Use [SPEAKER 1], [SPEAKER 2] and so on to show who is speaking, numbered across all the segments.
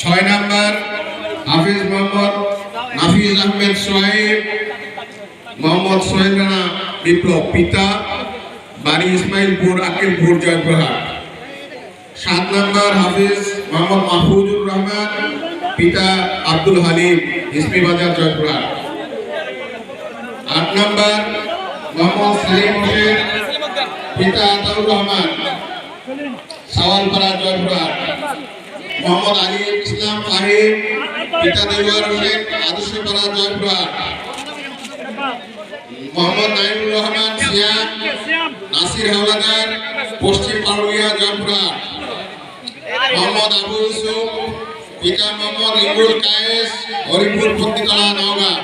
[SPEAKER 1] ছয় নাম্বার, হাফিজ মোহাম্মদ নাফিজ আহমেদ সোহেব মোহাম্মদ সোহেল রানা বিপ্লব পিতা বাড়ি ইসমাইলপুর আকিলপুর জয়পুরহাট সাত নাম্বার, হাফিজ মোহাম্মদ মাহফুজুর রহমান, পিতা আব্দুল হালিম ইসমি বাজার জয়পুরহাট আট নাম্বার, মোহাম্মদ সেলিম হোসেন, পিতা আতাউর রহমান। সাওয়ালপাড়া জয়পুরহাট মোহাম্মদ আলী ইসলাম ফাহিম পিতা দেওয়ার হোসেন আদর্শপাড়া জয়পুরহাট মোহাম্মদ নাইমুর রহমান সিয়াম, নাসির হাওলাদার, পশ্চিম পাড়ুয়া জয়পুরহাট মোহাম্মদ আবু ইউসুফ, পিতা মোহাম্মদ ইমরুল কায়েস, হরিপুর পত্রিকালা নওগাঁ।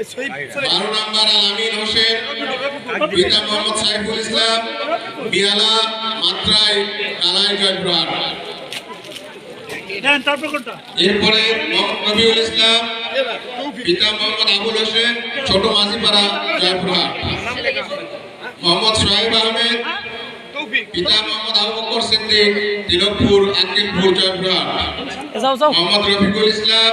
[SPEAKER 1] বারো নম্বর আল আমিন হোসেন পিতা মোহাম্মদ সাইফুল ইসলাম বিয়ালা মাত্রায় কালাই জয়পুরহাট
[SPEAKER 2] দেন তারপর কোনটা?
[SPEAKER 1] এরপরে মোহাম্মদ ইসলাম পিতা মোহাম্মদ আবুল হোসেন ছোট মাঝিপাড়া জয়পুরহাট মোহাম্মদ সোহেব আহমেদ পিতা মোহাম্মদ আবু বকর সিদ্দিক তিলকপুর আকিলপুর জয়পুরহাট মোহাম্মদ রফিকুল ইসলাম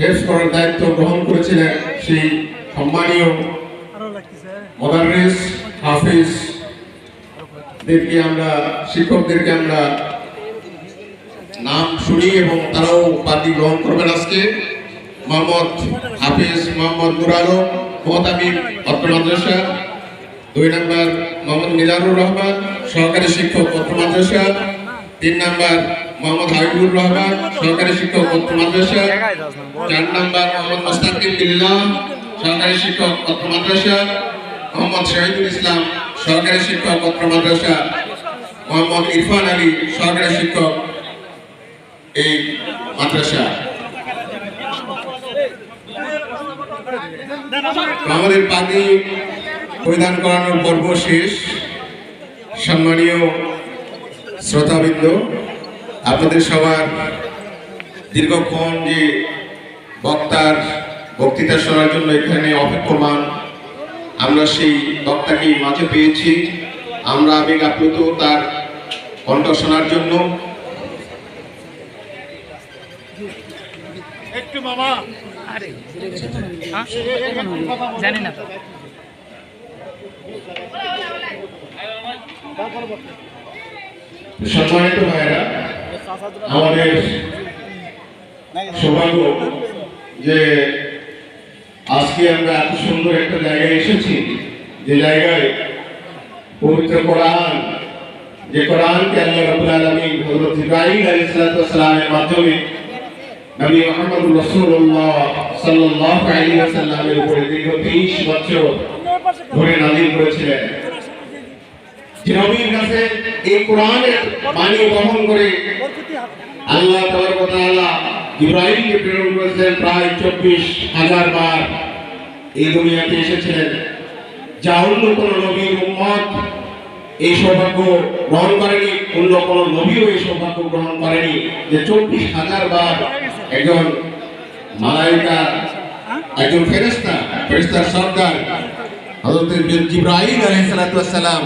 [SPEAKER 1] হেফ করার দায়িত্ব গ্রহণ করেছিলেন সেই সম্মানীয় দেরকে আমরা, শিক্ষকদেরকে আমরা নাম শুনি এবং তারাও উপাধি গ্রহণ করবেন আজকে। মোহাম্মদ হাফিজ মোহাম্মদ নুর আলম মোহতামিম অত্র মাদ্রাসা। দুই নম্বর মোহাম্মদ মিজানুর রহমান, সহকারী শিক্ষক অত্র মাদ্রাসা। তিন নাম্বার মোহাম্মদ হাবিবুর রহমান, সরকারি শিক্ষক অত্র মাদ্রাসা। চার নাম্বার মোহাম্মদ মোস্তাকিম বিল্লাহ সহকারী শিক্ষক অত্র মাদ্রাসা। মোহাম্মদ শহীদুল ইসলাম সহকারী শিক্ষক অত্র মাদ্রাসা। মোহাম্মদ ইরফান আলী সহকারী শিক্ষক এই মাদ্রাসা। আমাদের পানি পরিধান করানোর পর্ব শেষ। সম্মানীয় শ্রোতাবৃন্দ আপনাদের সবার দীর্ঘক্ষণ যে বক্তার বক্তৃতা শোনার জন্য এখানে অপেক্ষমান আমরা সেই বক্তাকে মাঝে পেয়েছি। আমরা আবেগ আপ্লুত তার কণ্ঠ শোনার জন্য।
[SPEAKER 2] একটু মামা।
[SPEAKER 3] হ্যাঁ? জানি না
[SPEAKER 1] সম্মানিত ভাইরা আমাদের সৌভাগ্য যে আজকে আমরা এত সুন্দর একটা জায়গায় এসেছি, যে জায়গায় পবিত্র কোরআন, যে কোরআনকে আল্লাহ রাব্বুল আলামিন হযরত ইব্রাহিম আলাইহিস সালামের মাধ্যমে নবী মুহাম্মদ উপরে দীর্ঘ 30 বছর ধরে নাযিল করেছিলেন। এই কোরআনের বাণী বহন করে আল্লাহ তাআলা ইব্রাহিমকে প্রেরণ করেছিলেন প্রায় চব্বিশ হাজার বার। এই দুনিয়াতে এসেছিলেন। যা অন্য কোন নবীর উম্মত। এই সৌভাগ্য গ্রহণ করেনি। অন্য কোন নবীও এই সৌভাগ্য গ্রহণ করেনি যে চব্বিশ হাজার বার একজন মালাইকা, একজন ফেরেস্তা ফেরেস্তার সরকার হযরত জিব্রাইল আলাইহিস সালাম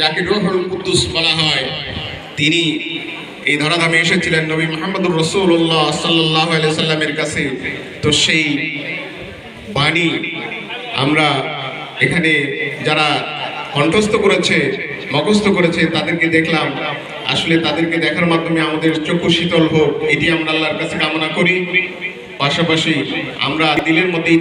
[SPEAKER 1] যাকে রূহুল কুদ্দুস বলা হয়, তিনি এই ধরাধামে এসেছিলেন নবী মুহাম্মদুর রাসূলুল্লাহ সাল্লাল্লাহু আলাইহি সাল্লামের কাছে। তো সেই বাণী আমরা এখানে যারা কণ্ঠস্থ করেছে, মুখস্থ করেছে, তাদেরকে দেখলাম। আসলে তাদেরকে দেখার মাধ্যমে আমাদের চক্ষু শীতল হোক, এটি আমরা আল্লাহর কাছে কামনা করি। পাশাপাশি আমরা দিলের মধ্যেই